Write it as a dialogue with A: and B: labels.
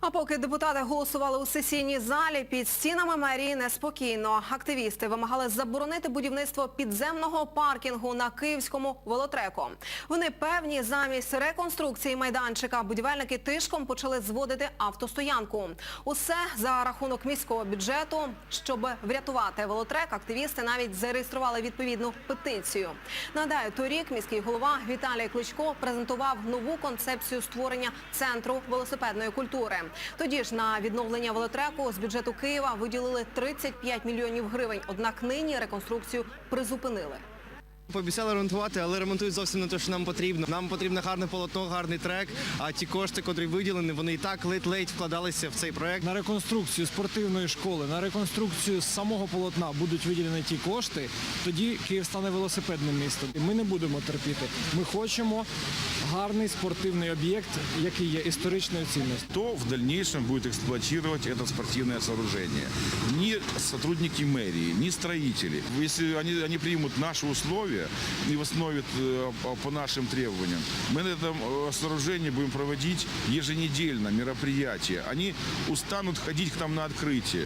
A: А поки депутати голосували у сесійній залі, під стінами мерії неспокійно. Активісти вимагали заборонити будівництво підземного паркінгу на київському велотреку. Вони певні, замість реконструкції майданчика будівельники тишком почали зводити автостоянку. Усе за рахунок міського бюджету. Щоб врятувати велотрек, активісти навіть зареєстрували відповідну петицію. Нагадаю, торік міський голова Віталій Кличко презентував нову концепцію створення центру велосипедної культури. Тоді ж на відновлення велотреку з бюджету Києва виділили 35 мільйонів гривень. Однак нині реконструкцію призупинили.
B: Пообіцяли ремонтувати, але ремонтують зовсім не те, що нам потрібно. Нам потрібно гарне полотно, гарний трек. А ті кошти, котрі виділені, вони і так ледь-ледь вкладалися в цей проект.
C: На реконструкцію спортивної школи, на реконструкцію самого полотна будуть виділені ті кошти, тоді Київ стане велосипедним містом. І ми не будемо терпіти. Ми хочемо гарний спортивний об'єкт, який є історичною цінністю.
D: Кто в дальнейшем будет эксплуатировать это спортивное сооружение? Ни сотрудники мэрии, ни строители. Если они, они примут наши условия и восстановят э, по- по нашим требованиям, мы на этом э, сооружении будем проводить еженедельно мероприятия. Они устанут ходить к нам на открытие.